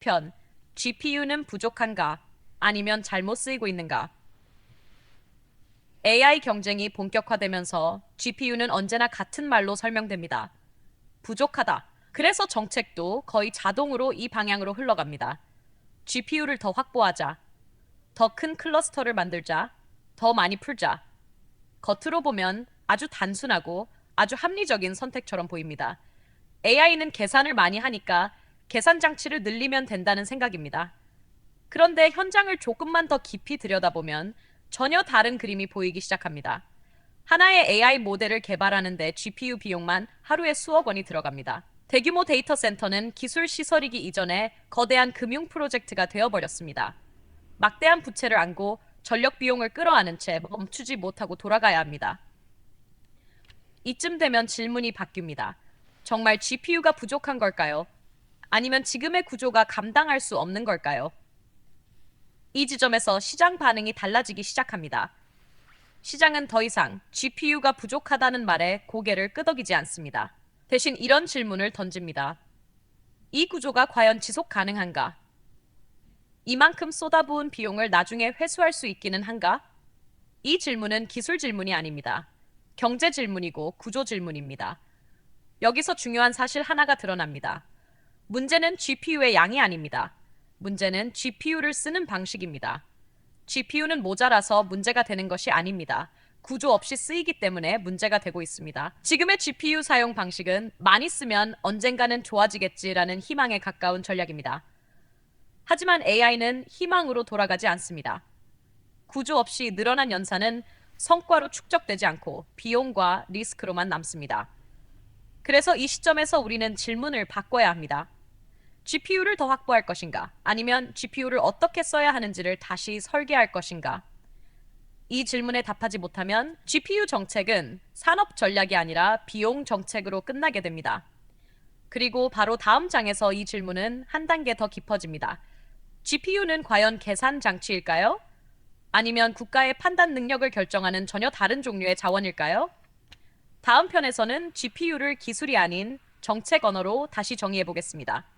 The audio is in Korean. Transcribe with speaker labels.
Speaker 1: 편 GPU는 부족한가 아니면 잘못 쓰이고 있는가? AI 경쟁이 본격화되면서 GPU는 언제나 같은 말로 설명됩니다. 부족하다. 그래서 정책도 거의 자동으로 이 방향으로 흘러갑니다. GPU를 더 확보하자. 더 큰 클러스터를 만들자. 더 많이 풀자. 겉으로 보면 아주 단순하고 아주 합리적인 선택처럼 보입니다. AI는 계산을 많이 하니까 계산 장치를 늘리면 된다는 생각입니다. 그런데 현장을 조금만 더 깊이 들여다보면 전혀 다른 그림이 보이기 시작합니다. 하나의 AI 모델을 개발하는데 GPU 비용만 하루에 수억 원이 들어갑니다. 대규모 데이터 센터는 기술 시설이기 이전에 거대한 금융 프로젝트가 되어버렸습니다. 막대한 부채를 안고 전력 비용을 끌어안은 채 멈추지 못하고 돌아가야 합니다. 이쯤 되면 질문이 바뀝니다. 정말 GPU가 부족한 걸까요? 아니면 지금의 구조가 감당할 수 없는 걸까요? 이 지점에서 시장 반응이 달라지기 시작합니다. 시장은 더 이상 GPU가 부족하다는 말에 고개를 끄덕이지 않습니다. 대신 이런 질문을 던집니다. 이 구조가 과연 지속 가능한가? 이만큼 쏟아부은 비용을 나중에 회수할 수 있기는 한가? 이 질문은 기술 질문이 아닙니다. 경제 질문이고 구조 질문입니다. 여기서 중요한 사실 하나가 드러납니다. 문제는 GPU의 양이 아닙니다. 문제는 GPU를 쓰는 방식입니다. GPU는 모자라서 문제가 되는 것이 아닙니다. 구조 없이 쓰이기 때문에 문제가 되고 있습니다. 지금의 GPU 사용 방식은 많이 쓰면 언젠가는 좋아지겠지라는 희망에 가까운 전략입니다. 하지만 AI는 희망으로 돌아가지 않습니다. 구조 없이 늘어난 연산은 성과로 축적되지 않고 비용과 리스크로만 남습니다. 그래서 이 시점에서 우리는 질문을 바꿔야 합니다. GPU를 더 확보할 것인가? 아니면 GPU를 어떻게 써야 하는지를 다시 설계할 것인가? 이 질문에 답하지 못하면 GPU 정책은 산업 전략이 아니라 비용 정책으로 끝나게 됩니다. 그리고 바로 다음 장에서 이 질문은 한 단계 더 깊어집니다. GPU는 과연 계산 장치일까요? 아니면 국가의 판단 능력을 결정하는 전혀 다른 종류의 자원일까요? 다음 편에서는 GPU를 기술이 아닌 정책 언어로 다시 정의해 보겠습니다.